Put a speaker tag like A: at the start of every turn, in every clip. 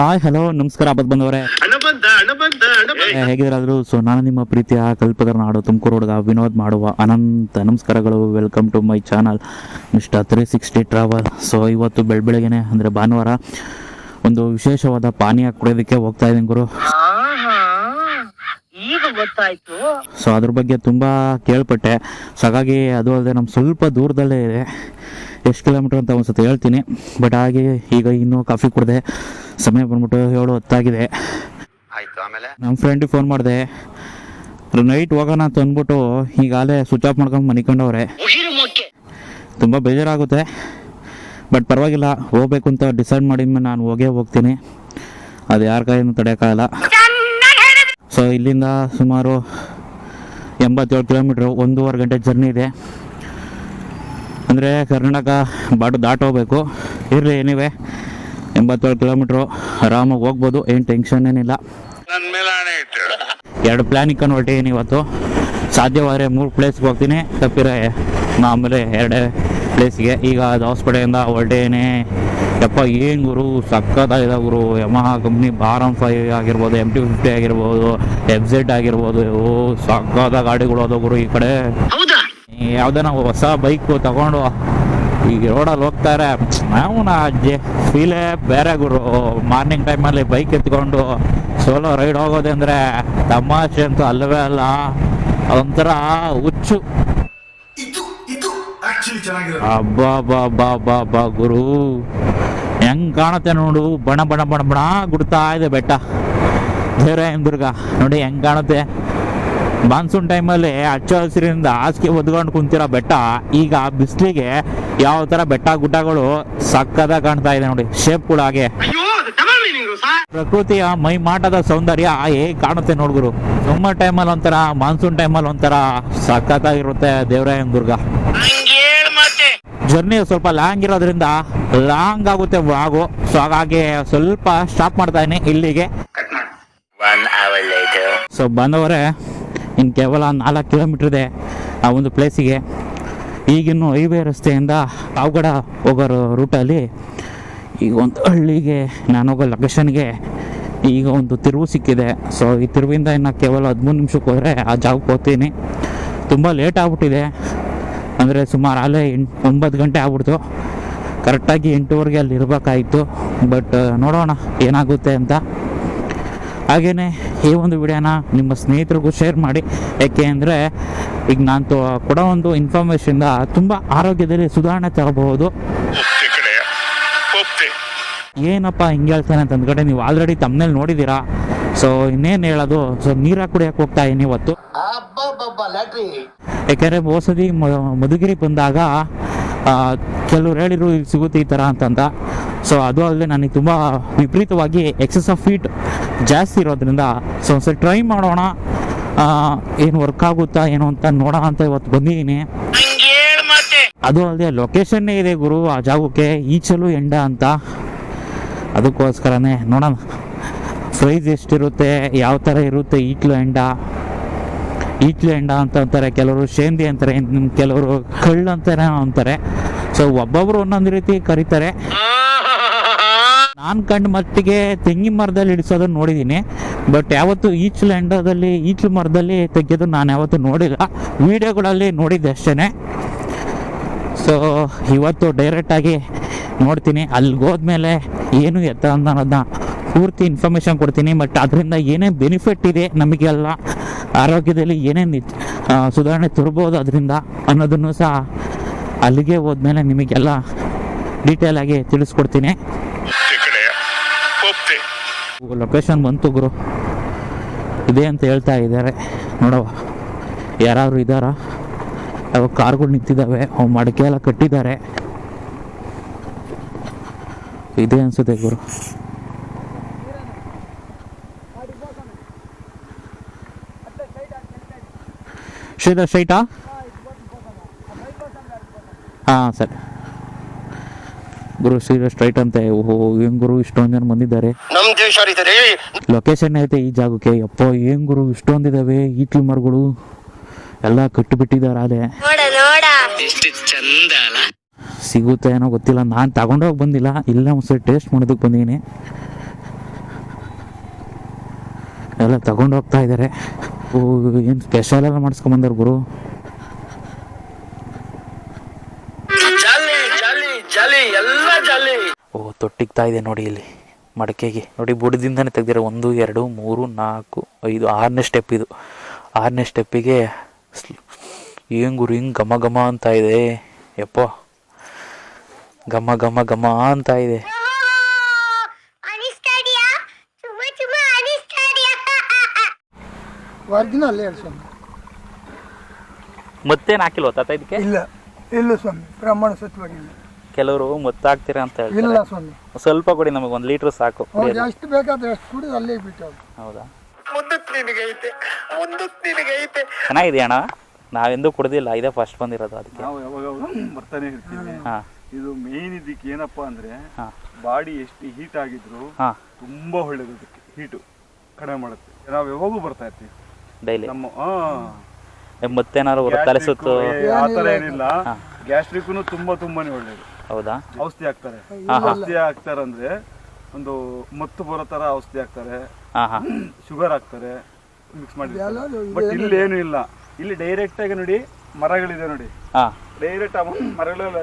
A: Hi hello ನಮಸ್ಕಾರ ಹಬ್ಬದ ಬಂದವರೇ. ಹೇಗಿದ್ರಾದ್ರು ಸೊ ನಾನು ನಿಮ್ಮ ಪ್ರೀತಿಯ ಕಲ್ಪದರ ನಾಡು ತುಮಕೂರು ಹುಡುಗ ವಿನೋದ್ ಮಾಡುವ ಅನಂತ ನಮಸ್ಕಾರಗಳು. Welcome to my channel mister three sixty travel so ಇವತ್ತು ಬೆಳ ಬೆಳಗ್ಗೆನೆ ಅಂದರೆ ಭಾನುವಾರ ಒಂದು ವಿಶೇಷವಾದ ಪಾನೀಯ ಕುಡಿಯೋದಕ್ಕೆ ಹೋಗ್ತಾ ಇದ್ದೀನಿ ಗುರು.
B: ಗೊತ್ತಾಯ್ತು.
A: ಸೊ ಅದ್ರ ಬಗ್ಗೆ ತುಂಬ ಕೇಳ್ಪಟ್ಟೆ. ಸೊ ಹಾಗಾಗಿ ಅದು ಅಲ್ಲದೆ ನಮ್ಮ ಸ್ವಲ್ಪ ದೂರದಲ್ಲೇ ಇದೆ. ಎಷ್ಟು ಕಿಲೋಮೀಟರ್ ಅಂತ ಒಂದು ಹೇಳ್ತೀನಿ. ಬಟ್ ಹಾಗೆ ಈಗ ಇನ್ನೂ ಕಾಫಿ ಕುಡಿದೆ. ಸಮಯ ಬಂದ್ಬಿಟ್ಟು ಏಳು ಹೊತ್ತಾಗಿದೆ.
C: ಆಯ್ತು ಆಮೇಲೆ?
A: ನಮ್ಮ ಫ್ರೆಂಡಿಗೆ ಫೋನ್ ಮಾಡಿದೆ. ನೈಟ್ ಹೋಗೋಣ ಅಂತ ಅಂದ್ಬಿಟ್ಟು ಈಗಾಗಲೇ ಸ್ವಿಚ್ ಆಫ್ ಮಾಡ್ಕೊಂಡು ಮನಿಕೊಂಡವ್ರೆ. ತುಂಬ ಬೇಜಾರಾಗುತ್ತೆ. ಬಟ್ ಪರವಾಗಿಲ್ಲ ಹೋಗ್ಬೇಕು ಅಂತ ಡಿಸೈಡ್ ಮಾಡಿದ್ಮೇಲೆ ನಾನು ಹೋಗೇ ಹೋಗ್ತೀನಿ. ಅದು ಯಾರ ಕೈಯನ್ನು ತಡೆಯೋಕ್ಕಾಗಲ್ಲ. ಸೊ ಇಲ್ಲಿಂದ ಸುಮಾರು ಎಂಬತ್ತೇಳು ಕಿಲೋಮೀಟ್ರ್ ಒಂದೂವರೆ ಗಂಟೆ ಜರ್ನಿ ಇದೆ. ಅಂದರೆ ಕರ್ನಾಟಕ ಬಾಡು ದಾಟೋಗ್ಬೇಕು ಇರಲಿ ಏನಿವೆ ಎಂಬತ್ತೇಳು ಕಿಲೋಮೀಟ್ರು ಆರಾಮಾಗಿ ಹೋಗ್ಬೋದು ಏನು ಟೆನ್ಷನ್ ಏನಿಲ್ಲ. ಎರಡು ಪ್ಲ್ಯಾನ್ ಇಕ್ಕೊಂಡು ಹೊರಟಿದ್ದೀನಿ ಇವತ್ತು. ಸಾಧ್ಯವಾದರೆ ಮೂರು ಪ್ಲೇಸ್ಗೆ ಹೋಗ್ತೀನಿ. ತಪ್ಪಿರ ಆಮೇಲೆ ಎರಡೇ ಪ್ಲೇಸ್ಗೆ ಈಗ ಅದು ಹಾಸ್ಪಿಟಲಿಂದ ಹೊರಟೇನೆ. ಯಪ್ಪ ಏನು ಗುರು? ಸಕ್ಕತ್ತಾಗಿದೆ ಗುರು. ಯಮಹ ಕಂಪ್ನಿ ಬಾರ್ ಫೈ ಫೈವ್ ಆಗಿರ್ಬೋದು ಎಂ ಟಿ ಫಿಫ್ಟಿ ಆಗಿರ್ಬೋದು ಎಫ್ ಝೆಡ್ ಆಗಿರ್ಬೋದು. ಓ ಸಕ್ಕದ ಗಾಡಿಗಳು ಅದಾವ ಗುರು ಈ ಕಡೆ.
B: ಯಾವುದೇ
A: ನಾವು ಹೊಸ ಬೈಕು ತಗೊಂಡು ಈಗ ರೋಡಲ್ಲಿ ಹೋಗ್ತಾರೆ. ನಾವು ನಾ ಅಜ್ಜಿ ಫೀಲೇ ಬೇರೆ ಗುರು ಮಾರ್ನಿಂಗ್ ಟೈಮಲ್ಲಿ ಬೈಕ್ ಎತ್ಕೊಂಡು ಸೋಲೋ ರೈಡ್ ಹೋಗೋದೆ ಅಂದರೆ ತಮಾಷೆ ಅಂತೂ ಅಲ್ಲವೇ ಅಲ್ಲ ಅದೊಂಥರ ಹುಚ್ಚು. ಅಬ್ಬಾ ಬಾ ಬಾ ಬಾ ಬಾ ಗುರು. ಹೆಂಗ್ ಕಾಣುತ್ತೆ ನೋಡು ಬಣ ಬಣ ಬಣ ಬಣ ಗುಡ್ತಾ ಇದೆ ಬೆಟ್ಟ. ದೇವರಾಯನ ದುರ್ಗ? ನೋಡಿ ಹೆಂಗ್ ಕಾಣುತ್ತೆ. ಮಾನ್ಸೂನ್ ಟೈಮಲ್ಲಿ ಹಚ್ಚ ಹಸಿರಿಂದ ಹಾಸಿಗೆ ಒದ್ಕೊಂಡು ಕುಂತಿರೋ ಬೆಟ್ಟ ಈಗ ಬಿಸಿಲಿಗೆ ಯಾವ ತರ ಬೆಟ್ಟ ಗುಡ್ಡಗಳು ಸಕ್ಕದ ಕಾಣ್ತಾ ಇದೆ ನೋಡಿ. ಶೇಪ್ ಕೂಡ ಹಾಗೆ. ಪ್ರಕೃತಿಯ ಮೈ ಮಾಟದ ಸೌಂದರ್ಯ ಹೇಗೆ ಕಾಣುತ್ತೆ ನೋಡ್ಗುರು ಸಮ್ಮರ್ ಟೈಮಲ್ಲಿ ಒಂಥರ ಮಾನ್ಸೂನ್ ಟೈಮಲ್ಲಿ ಒಂಥರ ಸಕ್ಕತ್ತಾಗಿರುತ್ತೆ ದೇವರಾಯನ ದುರ್ಗ. ಜರ್ನಿ ಸ್ವಲ್ಪ ಲಾಂಗ್ ಇರೋದ್ರಿಂದ ಲಾಂಗ್ ಆಗುತ್ತೆ ವಾಗು ಸೊ ಹಾಗಾಗಿ ಸ್ವಲ್ಪ ಸ್ಟಾಪ್ ಮಾಡ್ತಾ ಇದೀನಿ ಇಲ್ಲಿಗೆ. ಸೊ ಬಂದವರೇ ಇನ್ನು ಕೇವಲ ನಾಲ್ಕು ಕಿಲೋಮೀಟರ್ ಇದೆ ಆ ಒಂದು ಪ್ಲೇಸಿಗೆ ಈಗಿನ್ನು ಹೈವೇ ರಸ್ತೆಯಿಂದ ಪಾವಗಡ ಹೋಗೋ ರೂಟಲ್ಲಿ ಈಗ ಒಂದು ಹಳ್ಳಿಗೆ, ನಾನು ಹೋಗೋ ಲೊಕೇಶನ್ಗೆ ಈಗ ಒಂದು ತಿರುವು ಸಿಕ್ಕಿದೆ. ಸೊ ಈ ತಿರುವಿಂದ ಇನ್ನು ಕೇವಲ ಹದಿಮೂರು ನಿಮಿಷಕ್ಕೆ ಹೋದರೆ ಆ ಜಾಗಕ್ಕೆ ಹೋಗ್ತೀನಿ. ತುಂಬ ಲೇಟ್ ಆಗ್ಬಿಟ್ಟಿದೆ. ಅಂದರೆ ಸುಮಾರು ಅಲ್ಲೇ ಎಂಟು, ಒಂಬತ್ತು ಗಂಟೆ ಆಗ್ಬಿಡ್ತು. ಕರೆಕ್ಟಾಗಿ ಎಂಟೂವರೆಗೆ ಅಲ್ಲಿ ಇರಬೇಕಾಯಿತು. ಬಟ್ ನೋಡೋಣ ಏನಾಗುತ್ತೆ ಅಂತ. ಹಾಗೆಯೇ ಈ ಒಂದು ವಿಡಿಯೋನ ನಿಮ್ಮ ಸ್ನೇಹಿತರಿಗೂ ಶೇರ್ ಮಾಡಿ. ಯಾಕೆ ಅಂದರೆ ಈಗ ನಾನು ತೊ- ಕೊಡೋ ಒಂದು ಇನ್ಫಾರ್ಮೇಶನ್ ತುಂಬ ಆರೋಗ್ಯದಲ್ಲಿ ಸುಧಾರಣೆ ತರಬಹುದು ಏನಪ್ಪ ಹಿಂಗೆ ಹೇಳ್ತಾನೆ ಅಂತ ಅಂದ್ಕಡೆ ನೀವು ಆಲ್ರೆಡಿ ತಮ್ಮನೇಲಿ ನೋಡಿದ್ದೀರಾ ಸೊ ಇನ್ನೇನು ಹೇಳೋದು? ಸೊ ನೀರ ಕುಡಿಯೋಕೆ ಹೋಗ್ತಾ ಇದೀನಿ ಇವತ್ತು. ಯಾಕೆಂದರೆ ಹೋಸದಿ ಮಧುಗಿರಿ ಬಂದಾಗ ಕೆಲವ್ರು ಹೇಳಿರು ಇಲ್ಲಿ ಸಿಗುತ್ತೆ ಈ ಥರ ಅಂತಂದ ಸೊ ಅದು ಅಲ್ಲದೆ ನನಗೆ ತುಂಬ ವಿಪರೀತವಾಗಿ ಎಕ್ಸಸ್ ಆಫ್ ಫೀಟ್ ಜಾಸ್ತಿ ಇರೋದ್ರಿಂದ ಸೊ ಒಂದ್ಸಲ ಟ್ರೈ ಮಾಡೋಣ. ಏನು ವರ್ಕ್ ಆಗುತ್ತಾ ಏನು ಅಂತ ನೋಡೋಣ ಅಂತ ಇವತ್ತು ಬಂದಿದ್ದೀನಿ. ಅದು ಅಲ್ಲದೆ ಲೊಕೇಶನ್ನೇ ಇದೆ ಗುರು ಆ ಜಾಗಕ್ಕೆ ಈಚಲು ಎಂಡ ಅಂತ. ಅದಕ್ಕೋಸ್ಕರನೇ ನೋಡೋಣ. ಪ್ರೈಸ್ ಎಷ್ಟಿರುತ್ತೆ ಯಾವ ಥರ ಇರುತ್ತೆ ಈಟ್ಲು ಎಂಡ? ಈಟ್ಲು ಎಂಡ ಅಂತ ಅಂತಾರೆ ಕೆಲವರು ಶೇಂದಿ ಅಂತಾರೆ ಕೆಲವರು ಕಳ್ಳು ಅಂತಾರೆ ಅಂತಾರೆ. ಸೊ ಒಬ್ಬೊಬ್ರು ಒಂದೊಂದು ರೀತಿ ಕರೀತಾರೆ. ನಾನು ಕಂಡು ಮಟ್ಟಿಗೆ ತೆಂಗಿನ ಮರದಲ್ಲಿ ಇಡಿಸೋದನ್ನು ನೋಡಿದ್ದೀನಿ. ಬಟ್ ಯಾವತ್ತು ಈಚ್ಲು ಎಂಡದಲ್ಲಿ ಈಚ್ಲು ಮರದಲ್ಲಿ ತೆಗೆಯೋದು ನಾನು ಯಾವತ್ತೂ ನೋಡಿಲ್ಲ. ವಿಡಿಯೋಗಳಲ್ಲಿ ನೋಡಿದ್ದೆ ಅಷ್ಟೇ ಸೊ ಇವತ್ತು ಡೈರೆಕ್ಟಾಗಿ ನೋಡ್ತೀನಿ. ಅಲ್ಲಿಗೆ ಹೋದ್ಮೇಲೆ ಏನು ಎತ್ತ ಅಂತ ಅನ್ನೋದನ್ನ ಪೂರ್ತಿ ಇನ್ಫಾರ್ಮೇಷನ್ ಕೊಡ್ತೀನಿ. ಬಟ್ ಅದರಿಂದ ಏನೇನು ಬೆನಿಫಿಟ್ ಇದೆ ನಮಗೆಲ್ಲ ಆರೋಗ್ಯದಲ್ಲಿ ಏನೇನು ಸುಧಾರಣೆ ತರ್ಬೋದು ಅದರಿಂದ ಅನ್ನೋದನ್ನು ಸಹ ಅಲ್ಲಿಗೆ ಹೋದ್ಮೇಲೆ ನಿಮಗೆಲ್ಲ ಡೀಟೇಲ್ ಆಗಿ ತಿಳಿಸ್ಕೊಡ್ತೀನಿ. ಲೊಕೇಶನ್ ಬಂತು ಗುರು. ಇದೆ ಅಂತ ಹೇಳ್ತಾ ಇದ್ದಾರೆ. ನೋಡವ ಯಾರು ಇದ್ದಾರಾ? ಯಾವ ಕಾರ್ಗಳು ನಿಂತಿದ್ದಾವೆ, ಅವು ಮಡಿಕೆ ಎಲ್ಲ ಕಟ್ಟಿದ್ದಾರೆ. ಇದೆ ಅನ್ಸುತ್ತೆ ಗುರು. ಸ್ಟ್ರೈಟಾ ಹಾಂ, ಸರಿ. ಗುರು ಶ್ರೀಧರ್ ಸ್ಟ್ರೈಟ್ ಅಂತೆ. ಓಹೋ ಏನ್ ಗುರು ಇಷ್ಟೊಂದು ಜನ ಬಂದಿದ್ದಾರೆ.
C: ನಮ್ ದೇಶ ರೀ
A: ಲೊಕೇಶನ್ ಐತೆ ಈ ಜಾಗಕ್ಕೆ. ಯಪ್ಪ ಏನ್ ಗುರು ಇಷ್ಟೊಂದಿದಾವೆ ಈಟ್ಲು ಮರಗಳು ಎಲ್ಲ ಕಟ್ಟಿಬಿಟ್ಟಿದ್ದಾರೆ ಅದೇ
B: ನೋಡ ನೋಡ.
C: ಎಷ್ಟು ಚಂದ ಅಲ್ಲ.
A: ಸಿಗುತ್ತೆ ಏನೋ ಗೊತ್ತಿಲ್ಲ. ನಾನು ತಗೊಂಡೋಗಿ ಬಂದಿಲ್ಲ. ಇಲ್ಲ ಒಂದ್ಸರಿ ಟೇಸ್ಟ್ ಮಾಡೋದಕ್ಕೆ ಬಂದೀನಿ. ಎಲ್ಲ ತಗೊಂಡೋಗ್ತಾ ಇದ್ದಾರೆ. ಏನು ಸ್ಪೆಷಲ್ ಎಲ್ಲ ಮಾಡಿಸ್ಕೊಂಬಂದಾರ ಗುರು? ಓ ತೊಟ್ಟಿಗ್ತಾ ಇದೆ ನೋಡಿ ಇಲ್ಲಿ ಮಡಕೆಗೆ. ನೋಡಿ ಬುಡದಿಂದನೇ ತೆಗ್ದಿರೋ ಒಂದು ಎರಡು ಮೂರು ನಾಲ್ಕು ಐದು ಆರನೇ ಸ್ಟೆಪ್ ಇದು. ಆರನೇ ಸ್ಟೆಪ್ಪಿಗೆ ಏನು ಗುರು ಹಿಂಗೆ ಘಮ ಘಮ ಅಂತ ಇದೆ. ಯಪ್ಪ ಘಮ ಘಮ ಘಮ ಅಂತ ಇದೆ. ಮತ್ತೇನು ಹಾಕಿಲ್ವ ತಾತ ಇದಕ್ಕೆ?
D: ಇಲ್ಲ ಇಲ್ಲ ಸ್ವಾಮಿ ಪ್ರಮಾಣ ಸತ್ವಾಗಿಲ್ಲ
A: ಕೆಲವರು ಮತ್ತಾಗ್ತೀರಾ ಅಂತ
D: ಇಲ್ಲ
A: ಹೇಳ್ತಾರೆ
D: ಸ್ವಾಮಿ
A: ಸ್ವಲ್ಪ ಕೊಡಿ ನಮಗೆ ಒಂದು ಲೀಟ್ರ್ ಸಾಕು ಕುಡಿಯೋದು.
D: ಎಷ್ಟು ಬೇಕಾದ್ರೆ ಎಷ್ಟು ಕುಡಿದು ಅಲ್ಲೇ ಬಿಟ್ಟು.
A: ಹೌದಾ?
B: ನಿನಗೈತೆ ನಿನಗೈತೆ
A: ಚೆನ್ನಾಗಿದೆ ಅಣ್ಣ? ನಾವೆಂದೂ ಕುಡ್ದಿಲ್ಲ ಇದೇ ಫಸ್ಟ್ ಬಂದಿರೋದು ಅದಕ್ಕೆ.
E: ನಾವು ಯಾವಾಗ ಬರ್ತಾನೆ ಇರ್ತೀವಿ.
A: ಹಾಂ.
E: ಇದು ಮೇನ್ ಇದಕ್ಕೆ ಏನಪ್ಪಾ ಅಂದ್ರೆ
A: ಹಾಂ.
E: ಬಾಡಿ ಎಷ್ಟು ಹೀಟ್ ಆಗಿದ್ರು
A: ಹಾಂ.
E: ತುಂಬಾ ಒಳ್ಳೇದು ಅದಕ್ಕೆ ಹೀಟು ಕಡಿಮೆ ಮಾಡುತ್ತೆ. ನಾವು ಯಾವಾಗೂ ಬರ್ತಾ ಇರ್ತೀವಿ.
A: ಡೈಲಿ
E: ನಮ್ಮ ಆ,
A: ಮತ್ತೇನಾದ್ರು ತಲೆ ಸುತ್ತು?
E: ಆ ಥರ ಏನಿಲ್ಲ. ಗ್ಯಾಸ್ಟ್ರಿಕ್ನು ತುಂಬಾ ತುಂಬಾನೇ ಒಳ್ಳೇದು.
A: ಹೌದಾ?
E: ಔಷಧಿ ಹಾಕ್ತಾರೆ. ಔಷಧಿ ಹಾಕ್ತಾರೆ ಅಂದ್ರೆ ಒಂದು ಮತ್ತು ಬರೋ ತರ ಔಷಧಿ ಹಾಕ್ತಾರೆ. ಶುಗರ್ ಹಾಕ್ತಾರೆ. ಮಿಕ್ಸ್ ಮಾಡಿ ಬಟ್ ಇಲ್ಲಿ ಏನು ಇಲ್ಲ. ಇಲ್ಲಿ ಡೈರೆಕ್ಟ್ ಆಗಿ ನೋಡಿ ಮರಗಳಿದೆ ನೋಡಿ.
A: ಹಾಂ.
E: ಡೈರೆಕ್ಟ್ ಮರಗಳೆಲ್ಲ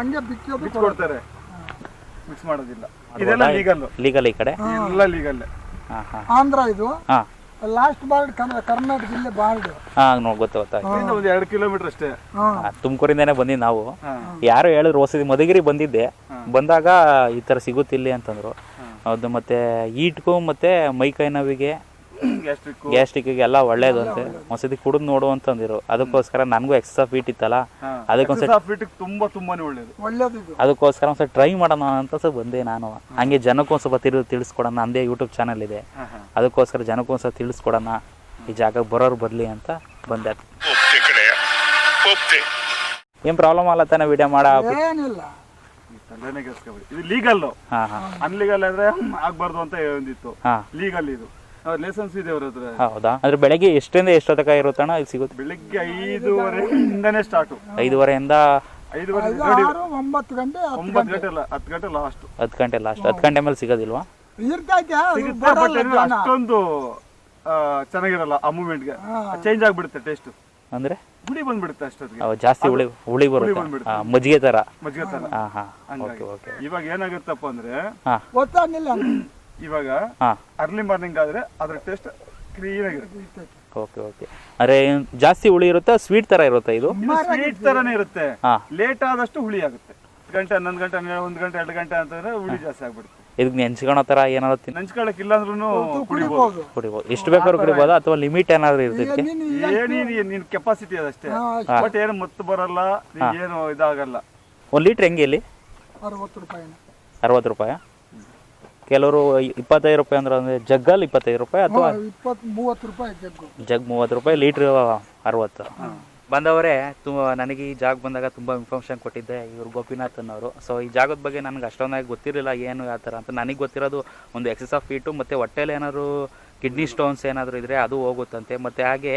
E: ಹಂಗೆ ಬಿಚ್ಕೊಡ್ತಾರೆ. ಮಿಕ್ಸ್ ಮಾಡೋದಿಲ್ಲ. ಇದೆಲ್ಲ ಲೀಗಲ್
A: ಲೀಗಲ್ ಈ ಕಡೆ?
E: ಎಲ್ಲ ಲೀಗಲ್
D: ಆಂಧ್ರ ಇದು?
A: ಹಾಂ.
D: ಲಾಸ್ಟ್ ಬಾರ್ಡ್ ಕರ್ನಾಟಕ ಜಿಲ್ಲೆ ಬಾರ್ಡ್.
A: ಹಾಂ ನೋಡಿ ಗೊತ್ತು ಗೊತ್ತಾಯ್ತು
E: ಒಂದು ಎರಡು ಕಿಲೋಮೀಟರ್ ಅಷ್ಟೇ.
A: ತುಮಕೂರಿಂದನೇ ಬಂದಿದ್ದು ನಾವು. ಯಾರು ಹೇಳಿದ್ರು ಹೊಸದಿ ಮಧುಗಿರಿ ಬಂದಿದ್ದೆ. ಬಂದಾಗ ಈ ಥರ ಸಿಗುತ್ತಿಲ್ಲ ಅಂತಂದ್ರು. ಅದು ಮತ್ತೆ ಈಟ್ಗೂ ಮತ್ತೆ ಮೈಕೈ ನೋವಿಗೆ ಗ್ಯಾಸ್ಟ್ರಿಕ್ಗೆ ಎಲ್ಲ ಒಳ್ಳೇದು ಅಂತೆ. ಒಂದ್ಸತಿ ಕುಡಿದು ನೋಡು ಅಂತಂದಿರು ಅದಕ್ಕೋಸ್ಕರ ನನಗೂ ಎಕ್ಸ್ಟ್ರಾ ಫೀಟ್ ಇತ್ತಲ್ಲ? ಅದಕ್ಕೊಂದ್ಸತಿ
E: ತುಂಬಾ ತುಂಬಾನೇ ಒಳ್ಳೇದು.
D: ಒಳ್ಳೇದು
A: ಅದಕ್ಕೋಸ್ಕರ ಒಂದ್ಸಲ ಟ್ರೈ ಮಾಡೋಣ ಅಂತ ಸ್ವಲ್ಪ ಬಂದೆ ನಾನು. ಹಂಗೆ ಜನಕ್ಕೂ ಒಂದ್ ಸ್ವಲ್ಪ ತಿಳಿ ತಿಳಿಸ್ಕೊಡೋಣ. ನಂದೇ ಯೂಟ್ಯೂಬ್ ಚಾನಲ್ ಇದೆ. ಅದಕ್ಕೋಸ್ಕರ ಜನಕ್ಕೂ ಒಂದ್ಸಲ ತಿಳಿಸ್ಕೊಡೋಣ. ಈ ಜಾಗ ಬರೋರು ಬರಲಿ ಅಂತ ಬಂದೆ. ಏನ್ ಪ್ರಾಬ್ಲಮ್ ಅಲ್ಲ ತಾನೆ ವಿಡಿಯೋ ಮಾಡ.
E: ಇದು ಲೀಗಲ್
A: ಹಾಂ ಹಾಂ.
E: ಅನ್ಲೀಗಲ್ ಅಂದ್ರೆ ಆಗ್ಬಾರ್ದು ಅಂತ ಒಂದಿತ್ತು
A: ಹಾಂ.
E: ಲೀಗಲ್ ಇದು. ಲೈಸೆನ್ಸ್ ಇದೆ ಅವ್ರ ಹತ್ರ.
A: ಹೌದಾ? ಅಂದ್ರೆ ಬೆಳಗ್ಗೆ ಎಷ್ಟರಿಂದ ಎಷ್ಟೊತ್ತಕ ಇರುತ್ತಣ್ಣ? ಇಲ್ಲಿ ಸಿಗುತ್ತೆ.
E: ಬೆಳಿಗ್ಗೆ ಐದೂವರೆಯಿಂದನೇ ಸ್ಟಾರ್ಟು
A: ಐದುವರೆಯಿಂದ
E: ಐದುವರೆ
D: ಐದು
E: ನೋಡಿ
D: ಒಂಬತ್ತು ಗಂಟೆ ಹತ್ತು
E: ಒಂಬತ್ತು
D: ಗಂಟೆ.
E: ಅಲ್ಲ ಹತ್ತು ಗಂಟೆ ಲಾಸ್ಟ್
A: ಹತ್ತು ಗಂಟೆ ಲಾಸ್ಟ್ ಹತ್ತು ಗಂಟೆ ಮೇಲೆ ಸಿಗೋದಿಲ್ವಾ?
D: ಇರ್ತೈತೆ
E: ಸಿಗುತ್ತೆ ಬಟ್ ಅಷ್ಟೊಂದು ಆ, ಚೆನ್ನಾಗಿರಲ್ಲ ಆ ಮೂಮೆಂಟ್ಗೆ ಚೇಂಜ್ ಆಗ್ಬಿಡುತ್ತೆ ಟೇಸ್ಟ್
A: ಅಂದ್ರೆ?
E: ಹುಳಿ ಬಂದ್ಬಿಡುತ್ತೆ ಅಷ್ಟೊತ್ತಿಗೆ.
A: ಜಾಸ್ತಿ ಹುಳಿ ಹುಳಿ ಬರುತ್ತೆ. ಆ, ಮಜ್ಜಿಗೆ ತರ.
E: ಮಜ್ಜಿಗೆ ತರ.
A: ಹಾಂ ಹಾಂ.
E: ಹಂಗಾಗಿ.
A: Okay okay.
E: ಇವಾಗ ಏನಾಗುತ್ತಪ್ಪ ಅಂದ್ರೆ
A: ಹಾಂ.
D: ಗೊತ್ತಾಗಿಲ್ಲ
E: ಇವಾಗ
A: ಹಾಂ.
E: ಅರ್ಲಿ ಮಾರ್ನಿಂಗ್ ಆದ್ರೆ ಅದ್ರ ಟೇಸ್ಟ್ ಕ್ಲೀನ್ ಆಗಿರುತ್ತೆ.
A: ಓಕೆ ಓಕೆ ಅರೆ ಜಾಸ್ತಿ ಹುಳಿ ಇರುತ್ತಾ? ಸ್ವೀಟ್ ತರ ಇರುತ್ತೆ ಇದು?
E: ಸ್ವೀಟ್ ತರನೇ ಇರುತ್ತೆ.
A: ಹಾ.
E: ಲೇಟ್ ಆದಷ್ಟು ಹುಳಿ ಆಗುತ್ತೆ. ಗಂಟೆ ಹನ್ನೊಂದು ಗಂಟೆ ಒಂದು ಗಂಟೆ ಎರಡು ಗಂಟೆ ಅಂತಂದ್ರೆ ಹುಳಿ ಜಾಸ್ತಿ ಆಗ್ಬಿಡುತ್ತೆ.
A: ಇದಕ್ಕೆ ನೆಂಚ್ಕೊಳೋ ತರ ಏನಾದ್ರು
E: ನೆಂಚ್ಕೊಳಕ್ ಇಲ್ಲ ಅಂದ್ರೂ ಕುಡಿಬೋದು.
D: ಕುಡಿಬೋದು.
A: ಕುಡಿಬೋದು. ಎಷ್ಟು ಬೇಕಾದ್ರು ಕುಡಿಬಹುದು ಅಥವಾ ಲಿಮಿಟ್ ಏನಾದ್ರು ಇರುತ್ತೆ
E: ಏನೇನು ನಿನ್ ಕೆಪಾಸಿಟಿ ಅದಷ್ಟೇ ಬಟ್ ಏನು ಮತ್ತೆ ಬರಲ್ಲ ಏನು ಇದಾಗಲ್ಲ.
A: ಒಂದು ಲೀಟ್ರ್ ಹೆಂಗೆ ಇಲ್ಲಿ?
D: ಅರವತ್ತು ರೂಪಾಯಿ
A: ಅರವತ್ತು ರೂಪಾಯಿ? ಕೆಲವರು ಇಪ್ಪತ್ತೈದು ರೂಪಾಯಿ ಅಂದ್ರೆ ಅಂದರೆ ಜಗ್ಗಲ್ಲಿ ಇಪ್ಪತ್ತೈದು ರೂಪಾಯಿ ಅಥವಾ
D: ಇಪ್ಪತ್ತು ಮೂವತ್ತು ರೂಪಾಯಿ ಜಗ್ಗು.
A: ಜಗ್ ಮೂವತ್ತು ರೂಪಾಯಿ ಲೀಟ್ರ್ ಅರವತ್ತು. ಬಂದವರೇ ತುಂಬ ನನಗೆ ಈ ಜಾಗ ಬಂದಾಗ ತುಂಬ ಇನ್ಫಾರ್ಮೇಷನ್ ಕೊಟ್ಟಿದ್ದೆ ಇವರು ಗೋಪಿನಾಥ್ ಅನ್ನೋರು ಸೊ ಈ ಜಾಗದ ಬಗ್ಗೆ ನನಗೆ ಅಷ್ಟೊಂದಾಗಿ ಗೊತ್ತಿರಲಿಲ್ಲ ಏನು ಯಾವ ಥರ ಅಂತ. ನನಗೆ ಗೊತ್ತಿರೋದು ಒಂದು ಎಕ್ಸಸ್ ಆಫ್ ಫೀಟು ಮತ್ತು ಹೊಟ್ಟೆಲಿ ಏನಾದ್ರು ಕಿಡ್ನಿ ಸ್ಟೋನ್ಸ್ ಏನಾದರೂ ಇದ್ದರೆ ಅದು ಹೋಗುತ್ತಂತೆ. ಮತ್ತು ಹಾಗೆ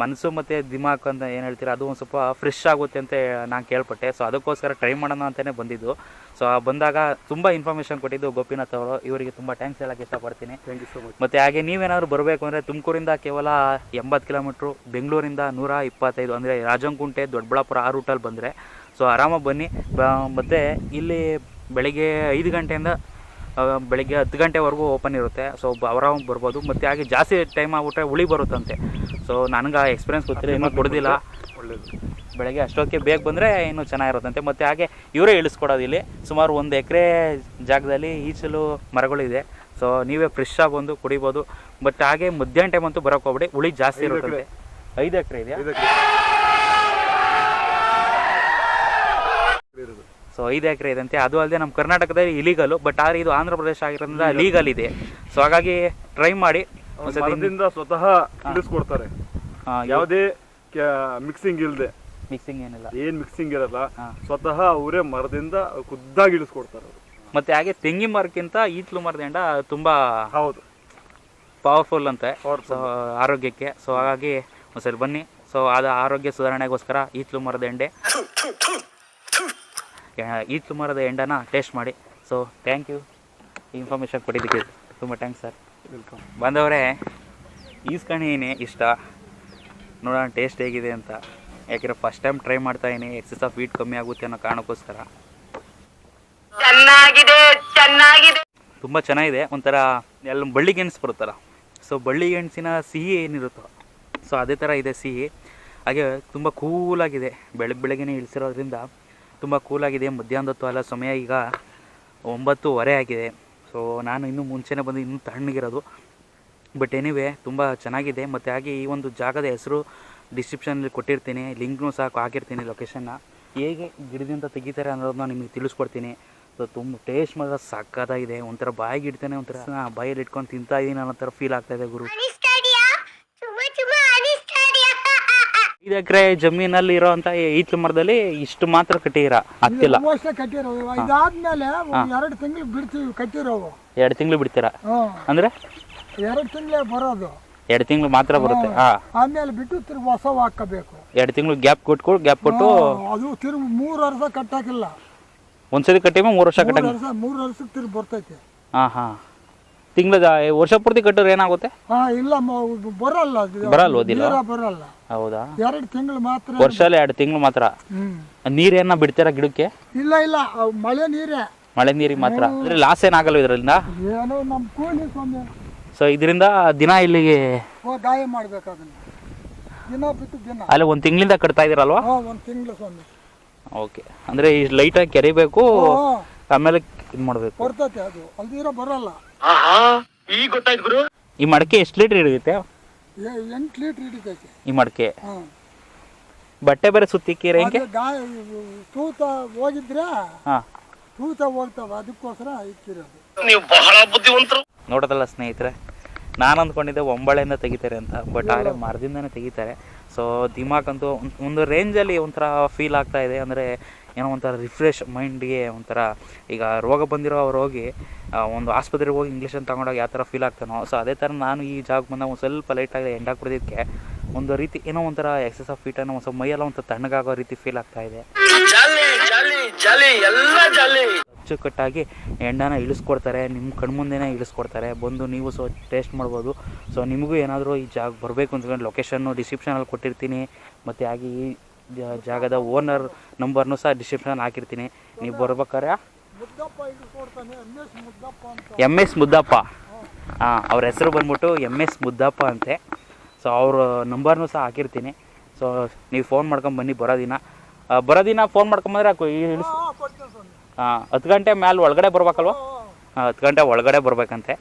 A: ಮನಸ್ಸು ಮತ್ತು ದಿಮಾಕ್ ಅಂತ ಏನು ಹೇಳ್ತೀರ ಅದು ಒಂದು ಸ್ವಲ್ಪ ಫ್ರೆಶ್ ಆಗುತ್ತೆ ಅಂತ ನಾನು ಕೇಳ್ಪಟ್ಟೆ. ಸೊ ಅದಕ್ಕೋಸ್ಕರ ಟ್ರೈ ಮಾಡೋಣ ಅಂತಲೇ ಬಂದಿದ್ದು. ಸೊ ಬಂದಾಗ ತುಂಬ ಇನ್ಫಾರ್ಮೇಷನ್ ಕೊಟ್ಟಿದ್ದು ಗೋಪಿನಾಥ್ ಅವರು. ಇವರಿಗೆ ತುಂಬ ಥ್ಯಾಂಕ್ಸ್ ಹೇಳಕ್ಕೆ ಇಷ್ಟಪಡ್ತೀನಿ. ಥ್ಯಾಂಕ್ ಯು ಸೊ ಮಚ್ ಮತ್ತು ಹಾಗೆ ನೀವೇನಾದ್ರು ಬರಬೇಕು ಅಂದರೆ ತುಮಕೂರಿಂದ ಕೇವಲ ಎಂಬತ್ತು ಕಿಲೋಮೀಟ್ರು ಬೆಂಗಳೂರಿಂದ ನೂರ ಇಪ್ಪತ್ತೈದು ಅಂದರೆ ರಾಜಂಕುಂಟೆ ದೊಡ್ಡಬಳ್ಳಾಪುರ ಆ ರೂಟಲ್ಲಿ ಬಂದರೆ. ಸೊ ಆರಾಮಾಗಿ ಬನ್ನಿ. ಮತ್ತು ಇಲ್ಲಿ ಬೆಳಗ್ಗೆ ಐದು ಗಂಟೆಯಿಂದ ಬೆಳಿಗ್ಗೆ ಹತ್ತು ಗಂಟೆವರೆಗೂ ಓಪನ್ ಇರುತ್ತೆ. ಸೊ ಅವರ ಬರ್ಬೋದು. ಮತ್ತು ಹಾಗೆ ಜಾಸ್ತಿ ಟೈಮ್ ಆಗ್ಬಿಟ್ರೆ ಹುಳಿ ಬರುತ್ತಂತೆ. ಸೊ ನನಗೆ ಆ ಎಕ್ಸ್ಪೀರಿಯನ್ಸ್ ಗೊತ್ತಿಲ್ಲ. ಇನ್ನೂ ಕೊಡೋದಿಲ್ಲ. ಬೆಳಗ್ಗೆ ಅಷ್ಟೊತ್ತಿಗೆ ಬೇಗ ಬಂದರೆ ಇನ್ನೂ ಚೆನ್ನಾಗಿರುತ್ತಂತೆ ಮತ್ತು ಹಾಗೆ ಇವರೇ ಇಳಿಸ್ಕೊಡೋದು ಇಲ್ಲಿ. ಸುಮಾರು ಒಂದು ಎಕರೆ ಜಾಗದಲ್ಲಿ ಈಚಲು ಮರಗಳಿದೆ. ಸೊ ನೀವೇ ಫ್ರೆಶ್ ಆಗಿ ಬಂದು ಕುಡಿಬೋದು. ಬಟ್ ಹಾಗೆ ಮಧ್ಯಾಹ್ನ ಟೈಮ್ ಅಂತೂ ಬರೋಕೆ ಹೋಗ್ಬೇಡಿ. ಉಳಿ ಜಾಸ್ತಿ ಇರುತ್ತೆ ಐದು ಎಕರೆ ಇದೆಯಾ? ಸೊ ಐದು ಎಕರೆ ಇದಂತೆ. ಅದು ಅಲ್ಲದೆ ನಮ್ಮ ಕರ್ನಾಟಕದಲ್ಲಿ ಇಲೀಗಲು ಬಟ್ ಆದರೆ ಇದು ಆಂಧ್ರ ಪ್ರದೇಶ ಆಗಿರೋದ್ರಿಂದ ಲೀಗಲ್ ಇದೆ. ಸೊ ಹಾಗಾಗಿ ಟ್ರೈ ಮಾಡಿ.
E: ಮರದಿಂದ ಸ್ವತಃ ಇಳಿಸ್ಕೊಡ್ತಾರೆ
A: ಆ,
E: ಯಾವುದೇ ಮಿಕ್ಸಿಂಗ್ ಇಲ್ಲದೆ
A: ಮಿಕ್ಸಿಂಗ್ ಏನಿಲ್ಲ.
E: ಏನ್ ಮಿಕ್ಸಿಂಗ್ ಇರಲ್ಲ. ಸ್ವತಃ ಅವರೇ ಮರದಿಂದ ಖುದ್ದಾಗಿ ಇಳಿಸ್ಕೊಡ್ತಾರೆ
A: ಮತ್ತೆ ಹಾಗೆ ತೆಂಗಿನ ಮರಕ್ಕಿಂತ ಈತ್ಲು ಮರದ ಎಂಡ ತುಂಬಾ
E: ಹೌದು.
A: ಪವರ್ಫುಲ್ ಅಂತೆ ಆರೋಗ್ಯಕ್ಕೆ. ಸೊ ಹಾಗಾಗಿ ಒಂದ್ಸರಿ ಬನ್ನಿ. ಸೊ ಅದು ಆರೋಗ್ಯ ಸುಧಾರಣೆಗೋಸ್ಕರ ಈತ್ಲು ಮರದ ಎಂಡೆ ಯಾ- ತುಮಾರದ ಮರದ ಎಂಡನ ಟೇಸ್ಟ್ ಮಾಡಿ. ಸೊ ಥ್ಯಾಂಕ್ ಯು ಇನ್ಫಾರ್ಮೇಷನ್ ಕೊಟ್ಟಿದ್ದಕ್ಕೆ ತುಂಬ ಥ್ಯಾಂಕ್ಸ್ ಸರ್ ವೆಲ್ಕಮ್ ಬಂದವರೇ ಏನೇ ಇಷ್ಟ? ನೋಡೋಣ ಟೇಸ್ಟ್ ಹೇಗಿದೆ ಅಂತ. ಯಾಕೆಂದರೆ ಫಸ್ಟ್ ಟೈಮ್ ಟ್ರೈ ಮಾಡ್ತಾ ಇದೀನಿ ಎಕ್ಸಸ್ ಆಫ್ ವೀಟ್ ಕಮ್ಮಿ ಆಗುತ್ತೆ ಅನ್ನೋ ಕಾರಣಕ್ಕೋಸ್ಕರ.
B: ಚೆನ್ನಾಗಿದೆ ಚೆನ್ನಾಗಿದೆ.
A: ತುಂಬ ಚೆನ್ನಾಗಿದೆ. ಒಂಥರ ಎಲ್ಲ ಬಳ್ಳಿ ಗೆಣಸು ಬರುತ್ತಲ್ಲ. ಸೊ ಬಳ್ಳಿ ಗೆಣಸಿನ ಸಿಹಿ ಏನಿರುತ್ತೋ ಸೊ ಅದೇ ಥರ ಇದೆ ಸಿಹಿ. ಹಾಗೆ ತುಂಬ ಕೂಲಾಗಿದೆ ಬೆಳಗ್ಗೆ ಬೆಳಗ್ಗೆನೇ ಇಳಿಸಿರೋದ್ರಿಂದ ತುಂಬ ಕೂಲಾಗಿದೆ ಮಧ್ಯಾಹ್ನದ ಹೊತ್ತು ಅಲ್ಲ, ಸಮಯ ಈಗ ಒಂಬತ್ತುವರೆ ಆಗಿದೆ. ಸೊ ನಾನು ಇನ್ನೂ ಮುಂಚೆನೇ ಬಂದು ಇನ್ನೂ ತಣ್ಣಗಿರೋದು. ಬಟ್ ಎನಿವೆ ತುಂಬ ಚೆನ್ನಾಗಿದೆ. ಮತ್ತು ಹಾಗೆ ಈ ಒಂದು ಜಾಗದ ಹೆಸರು ಡಿಸ್ಕ್ರಿಪ್ಷನಲ್ಲಿ ಕೊಟ್ಟಿರ್ತೀನಿ. ಲಿಂಕ್ನು ಸಹ ಹಾಕಿರ್ತೀನಿ ಲೊಕೇಶನ್ನ ಹೇಗೆ ಗಿಡದಿಂದ ತೆಗಿತಾರೆ ಅನ್ನೋದನ್ನ ನಿಮಗೆ ತಿಳಿಸ್ಕೊಡ್ತೀನಿ. ಸೊ ತುಂಬ ಟೇಸ್ಟ್ ಮಾತ್ರ ಸಕ್ಕತ್ತಾಗಿದೆ ಒಂಥರ ಬಾಯಿಗೆ ಇಡ್ತಾನೆ, ಒಂಥರ ಬಾಯಲ್ಲಿ ಇಟ್ಕೊಂಡು ತಿಂತಾ ಇದ್ದೀನಿ ಅನ್ನೋ ಥರ ಫೀಲ್ ಆಗ್ತಾಯಿದೆ ಗುರು. ಐದು ಎಕರೆ ಜಮೀನಲ್ಲಿ ಇರೋಂತ ಈಚಲು ಮರದಲ್ಲಿ ಇಷ್ಟು ಮಾತ್ರ ಕಟ್ಟಿರ ಹತ್ತಿಲ್ಲ.
D: ವರ್ಷ ಕಟ್ಟಿರೋವು. ಇದಾದ್ಮೇಲೆ ಒಂದ್ ಎರಡು ತಿಂಗಳು ಬಿಡ್ತೀವಿ ಕಟ್ಟಿರೋವು.
A: ಎರಡು ತಿಂಗಳು ಬಿಡ್ತೀರಾ? ಅಂದ್ರೆ?
D: ಎರಡು ತಿಂಗಳೇ ಬರೋದು.
A: ಎರಡು ತಿಂಗಳು ಮಾತ್ರ ಬರುತ್ತೆ.
D: ಆಮೇಲೆ ಬಿಟ್ಟು ತಿರುಗಿ ಹೊಸ ಹಾಕಬೇಕು
A: ಎರಡು ತಿಂಗಳು ಗ್ಯಾಪ್ ಕೊಟ್ಕೊಂಡು ಗ್ಯಾಪ್ ಕೊಟ್ಟು
D: ಅದು ತಿರುಗಿ ಮೂರು ವರ್ಷ ಕಟ್ಟಾಕಿಲ್ಲ.
A: ಒಂದ್ಸರಿ ಕಟ್ಟಿಮ ಮೂರು ವರ್ಷ
D: ಕಟ್ಟಾಕ ಮೂರು ವರ್ಷಕ್ಕೆ ತಿರುಗಿ ಬರ್ತೈತೆ.
A: ಹಾ ಹಾಂ. ತಿಂಗಳ ವರ್ಷ ಪೂರ್ತಿ ಕಟ್ಟಿದ್ರೆ ಏನಾಗುತ್ತೆ?
D: ಹಾ ಇಲ್ಲ ಮ- ಬರಲ್ಲ. ಅದು.
A: ಬರಲ್ವಾ ಅದಿಲ್ಲ?
D: ನೀರ ಬರಲ್ಲ.
A: ಹೌದಾ?
D: ಎರಡು ತಿಂಗಳು ಮಾತ್ರ
A: ವರ್ಷದಲ್ಲಿ ಎರಡು ತಿಂಗಳು ಮಾತ್ರ?
D: ಹ್ಮ್.
A: ನೀರೇನ ಬಿಡ್ತೀರಾ ಗಿಡಕ್ಕೆ?
D: ಇಲ್ಲ ಇಲ್ಲ ಅವ್ ಮಳೆ ನೀರೇ.
A: ಮಳೆ ನೀರಿಗೆ ಮಾತ್ರ? ಅಂದ್ರೆ ಲಾಸ್ ಏನಾಗಲ್ಲ ಇದರಿಂದ?
D: ಏನೋ ನಮ್ಮ ಕೂಲಿ ಸ್ವಾಮಿ.
A: ಸೊ ಇದರಿಂದ ದಿನ ಇಲ್ಲಿಗೆ
D: ಓ ಗಾಯ ಮಾಡ್ಬೇಕು ಅದನ್ನ. ದಿನ ಬಿಟ್ಟು ದಿನ.
A: ಅಲ್ಲಿ ಒಂದು ತಿಂಗಳಿಂದ ಕಟ್ತಾ ಇದೀರಲ್ವಾ
D: ಹಾ ಒಂದು ತಿಂಗಳು ಸ್ವಾಮಿ.
A: ಓಕೆ. ಅಂದ್ರೆ ಈ ಲೈಟಾಗಿ ಕೆರಿಬೇಕು
D: ಓ
A: ಆಮೇಲೆ ಇದು ಮಾಡಬೇಕು.
D: ಬರ್ತೈತೆ ಅದು. ಅಲ್ದಿರ ಬರಲ್ಲ.
B: ಆಹಾ ಈಗ ಗೊತ್ತಾಯ್ತು ಗುರು.
A: ಈ ಮಡಕೆ ಎಷ್ಟು ಲೀಟರ್ ಹಿಡಿಯುತ್ತೆ?
D: ಎ- ಎಂಟು ಲೀಟ್ರ್ ಹಿಡಿತೈತೆ.
A: ಈ ಮಡಕೆ?
D: ಹಾಂ.
A: ಬಟ್ಟೆ ಬೇರೆ ಸುತ್ತಿಕ್ಕೀರ ಹಿಂಗೆ?
D: ತೂತ ಹೋಗಿದ್ರೆ
A: ಹಾಂ.
D: ತೂತ ಹೋಗ್ತಾವ ಅದಕ್ಕೋಸ್ಕರ ಇಕ್ಕಿರೋದು.
B: ನೀವು ಬಹಳ ಬುದ್ಧಿವಂತರು.
A: ನೋಡೋದಲ್ಲ ಸ್ನೇಹಿತರೆ ನಾನು ಅಂದ್ಕೊಂಡಿದ್ದೆ ಒಂಬಳೆಯಿಂದ ತೆಗಿತಾರೆ ಅಂತ ಬಟ್ ಆದರೆ ಮರದಿಂದನೇ ತೆಗಿತಾರೆ. ಸೊ ದಿಮಾಕ್ ಅಂತೂ ಒಂದು ರೇಂಜಲ್ಲಿ ಒಂಥರ ಫೀಲ್ ಆಗ್ತಾ ಇದೆ. ಅಂದರೆ ಏನೋ ಒಂಥರ ರಿಫ್ರೆಶ್ ಮೈಂಡ್ಗೆ ಒಂಥರ ಈಗ ರೋಗ ಬಂದಿರೋ ಅವ್ರು ಹೋಗಿ ಒಂದು ಆಸ್ಪತ್ರೆಗೆ ಹೋಗಿ ಇಂಗ್ಲೀಷನ್ನು ತಗೊಂಡೋಗಿ ಯಾವ ಥರ ಫೀಲ್ ಆಗ್ತಾನೋ. ಸೊ ಅದೇ ಥರ ನಾನು ಈ ಜಾಗಕ್ಕೆ ಬಂದಾಗ ಒಂದು ಸ್ವಲ್ಪ ಲೈಟಾಗಿ ಎಂಡ್ ಹಾಕ್ಬಿಡೋದಕ್ಕೆ ಒಂದು ರೀತಿ ಏನೋ ಒಂಥರ ಎಕ್ಸಸ್ ಆಫ್ ಫೀಟ್ ಅನ್ನೋ ಒಂದು ಸ್ವಲ್ಪ ಮೈಯೆಲ್ಲ ಒಂಥರ ತಣ್ಣಗಾಗೋ ರೀತಿ ಫೀಲ್ ಆಗ್ತಾ ಇದೆ. ಅಚ್ಚುಕಟ್ಟಾಗಿ ಎಂಡನ ಇಳಿಸ್ಕೊಡ್ತಾರೆ ನಿಮ್ಮ ಕಣ್ಮುಂದೆನೇ ಇಳಿಸ್ಕೊಡ್ತಾರೆ. ಬಂದು ನೀವು ಸೊ ಟೇಸ್ಟ್ ಮಾಡ್ಬೋದು. ಸೊ ನಿಮಗೂ ಏನಾದರೂ ಈ ಜಾಗ ಬರಬೇಕು ಅಂತಂದ್ರೆ ಲೊಕೇಶನ್ನು ಡಿಸ್ಕ್ರಿಪ್ಷನಲ್ಲಿ ಕೊಟ್ಟಿರ್ತೀನಿ. ಮತ್ತು ಹಾಗೆ ಈ ಜಾಗದ ಓನರ್ ನಂಬರ್ನು ಸಹ ಡಿಸ್ಕ್ರಿಪ್ಷನ್ ಹಾಕಿರ್ತೀನಿ. ನೀವು ಬರ್ಬೇಕಾರೆ
D: ಎಂ ಎಸ್ ಮುದ್ದಪ್ಪ
A: ಹಾಂ ಅವ್ರ ಹೆಸರು ಬಂದ್ಬಿಟ್ಟು ಎಂ ಎಸ್ ಮುದ್ದಪ್ಪ ಅಂತೆ. ಸೊ ಅವ್ರ ನಂಬರ್ನು ಸಹ ಹಾಕಿರ್ತೀನಿ. ಸೊ ನೀವು ಫೋನ್ ಮಾಡ್ಕೊಂಡು ಬನ್ನಿ ಬರೋ ದಿನ. ಬರೋ ದಿನ ಫೋನ್ ಮಾಡ್ಕೊಂಬಂದ್ರೆ
D: ಹಾಂ
A: ಹತ್ತು ಗಂಟೆ ಮೇಲೆ ಒಳಗಡೆ ಬರ್ಬೇಕಲ್ವ? ಹಾಂ ಹತ್ತು ಗಂಟೆ ಒಳಗಡೆ ಬರಬೇಕಂತೆ.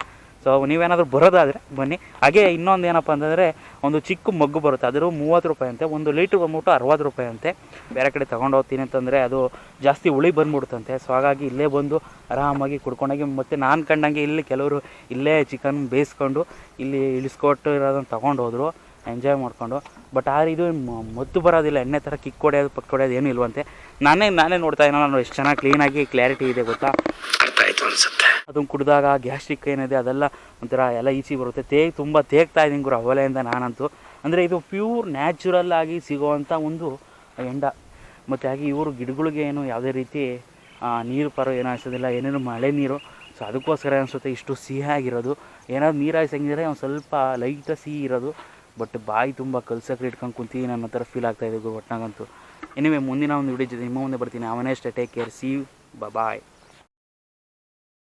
A: ಸೊ ನೀವೇನಾದರೂ ಬರೋದಾದರೆ ಬನ್ನಿ. ಹಾಗೆ ಇನ್ನೊಂದು ಏನಪ್ಪ ಅಂತಂದರೆ ಒಂದು ಚಿಕ್ಕ ಮಗ್ಗು ಬರುತ್ತೆ. ಅದರ ಮೂವತ್ತು ರೂಪಾಯಿ ಅಂತೆ. ಒಂದು ಲೀಟ್ರ್ ಬಂದ್ಬಿಟ್ಟು ಅರವತ್ತು ರೂಪಾಯಿ ಅಂತೆ. ಬೇರೆ ಕಡೆ ತೊಗೊಂಡು ಹೋಗ್ತೀನಿ ಅಂತಂದರೆ ಅದು ಜಾಸ್ತಿ ಹುಳಿ ಬಂದ್ಬಿಡುತ್ತಂತೆ. ಸೊ ಹಾಗಾಗಿ ಇಲ್ಲೇ ಬಂದು ಆರಾಮಾಗಿ ಕುಡ್ಕೊಂಡೋಗಿ ಮತ್ತು ನಾನು ಕಂಡಂಗೆ ಇಲ್ಲಿ ಕೆಲವರು ಇಲ್ಲೇ ಚಿಕನ್ ಬೇಯಿಸ್ಕೊಂಡು ಇಲ್ಲಿ ಇಳಿಸ್ಕೊಟ್ಟು ಇರೋದನ್ನು ತೊಗೊಂಡು ಹೋದರು ಎಂಜಾಯ್ ಮಾಡಿಕೊಂಡು. ಬಟ್ ಆದರೆ ಇದು ಮದ್ದು ಬರೋದಿಲ್ಲ. ಎಣ್ಣೆ ಥರ ಕಿಕ್ ಹೊಡೆಯೋದು ಪಕ್ಕ ಹೊಡೆಯೋದು ಏನೂ ಇಲ್ವಂತೆ. ನಾನೇ ನಾನೇ ನೋಡ್ತಾ ಇದ್ದೀನಿ ನಾನು ಎಷ್ಟು ಚೆನ್ನಾಗಿ ಕ್ಲೀನಾಗಿ ಕ್ಲಾರಿಟಿ ಇದೆ ಗೊತ್ತಾ?
B: ಅರ್ಥ ಆಯಿತು ಅನ್ಸುತ್ತೆ.
A: ಅದನ್ನು ಕುಡಿದಾಗ ಗ್ಯಾಸ್ಟ್ರಿಕ್ ಏನಿದೆ ಅದೆಲ್ಲ ಒಂಥರ ಎಲ್ಲ ಈಚಿ ಬರುತ್ತೆ. ತೇಗ್ ತುಂಬ ತೇಗ್ತಾ ಇದ್ದೀನಿ ಗುರು ಅವಲೆಯಿಂದ ನಾನಂತೂ. ಅಂದರೆ ಇದು ಪ್ಯೂರ್ ನ್ಯಾಚುರಲ್ ಆಗಿ ಸಿಗೋವಂಥ ಒಂದು ಎಂಡ. ಮತ್ತು ಹಾಗೆ ಇವರು ಗಿಡಗಳಿಗೆ ಏನು ಯಾವುದೇ ರೀತಿ ನೀರು ಪರ ಏನೂ ಅನಿಸೋದಿಲ್ಲ, ಏನೇನು ಮಳೆ ನೀರು. ಸೊ ಅದಕ್ಕೋಸ್ಕರ ಅನಿಸುತ್ತೆ ಇಷ್ಟು ಸಿಹಿಯಾಗಿರೋದು ಏನಾದ್ರು ನೀರು ಹಾಯಿಸಂಗಿದ್ರೆ ಒಂದು ಸ್ವಲ್ಪ ಲೈಟ ಸಿಹಿ ಇರೋದು. ಬಟ್ ಬಾಯಿ ತುಂಬ ಕಲ್ಸಕ್ಕೆ ಇಟ್ಕೊಂಡು ಕುಂತೀನಿ ನನ್ನ ಥರ ಫೀಲ್ ಆಗ್ತಾಯಿದೆ ಗುರು ಒಟ್ನಾಗಂತೂ. ಎನಿವೆ ಮುಂದಿನ ಒಂದು ವಿಡಿಯೋ ಜೊತೆ ನಿಮ್ಮ ಮುಂದೆ ಬರ್ತೀನಿ. ಅವನೇ ಟೇಕ್ ಕೇರ್ ಸಿ ಬಾಯ್